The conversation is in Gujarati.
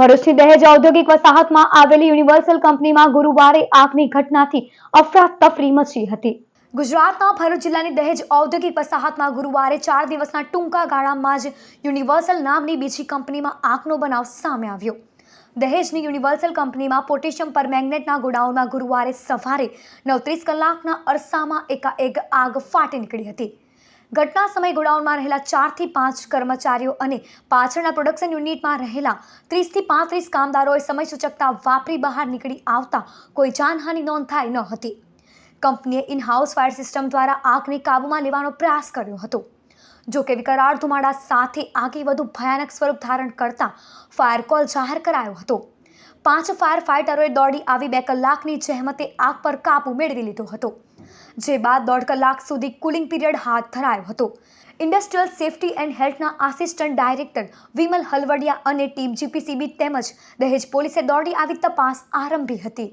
ભરૂચથી દહેજ ઔદ્યોગિક વસાહતમાં આવેલી યુનિવર્સલ કંપનીમાં ગુરુવારે આગની ઘટનાથી અફરાતફરી મચી હતી. ગુજરાતના ભરૂચ જિલ્લાની દહેજ ઔદ્યોગિક વસાહતમાં ગુરુવારે ચાર દિવસના ટૂંકા ગાળામાં જ યુનિવર્સલ નામની બીજી કંપનીમાં આગનો બનાવ સામે આવ્યો. દહેજની યુનિવર્સલ કંપનીમાં પોટેશિયમ પરમેંગનેટના ગોડાઉનમાં ગુરુવારે સવારે નવત્રીસ કલાકના અરસામાં એકાએક આગ ફાટી નીકળી હતી. ઘટના સમયે ગોડાઉનમાં રહેલા ચારથી પાંચ કર્મચારીઓ અને પાછળના પ્રોડક્શન યુનિટમાં રહેલા ત્રીસથી પાંત્રીસ કામદારોએ સમય સૂચકતા વાપરી બહાર નીકળી આવતા કોઈ જાનહાની નોંધ થાય ન હતી. કંપનીએ ઇન હાઉસ ફાયર સિસ્ટમ દ્વારા આગને કાબૂમાં લેવાનો પ્રયાસ કર્યો હતો. જો કે વિકરાળ ધુમાડા સાથે આગે વધુ ભયાનક સ્વરૂપ ધારણ કરતા ફાયર કોલ જાહેર કરાયો હતો. પાંચ ફાયર ફાઇટરોએ દોડી આવી બે કલાકની જહેમતે આગ પર કાબૂ મેળવી લીધો હતો, જે બાદ દોઢ કલાક સુધી કુલિંગ પીરિયડ હાથ ધરાયો હતો. ઇન્ડસ્ટ્રીયલ સેફટી એન્ડ હેલ્થના આસિસ્ટન્ટ ડાયરેક્ટર વિમલ હલવડિયા અને ટીમ જીપીસીબી તેમજ દહેજ પોલીસે દોડી આવી તપાસ આરંભી હતી.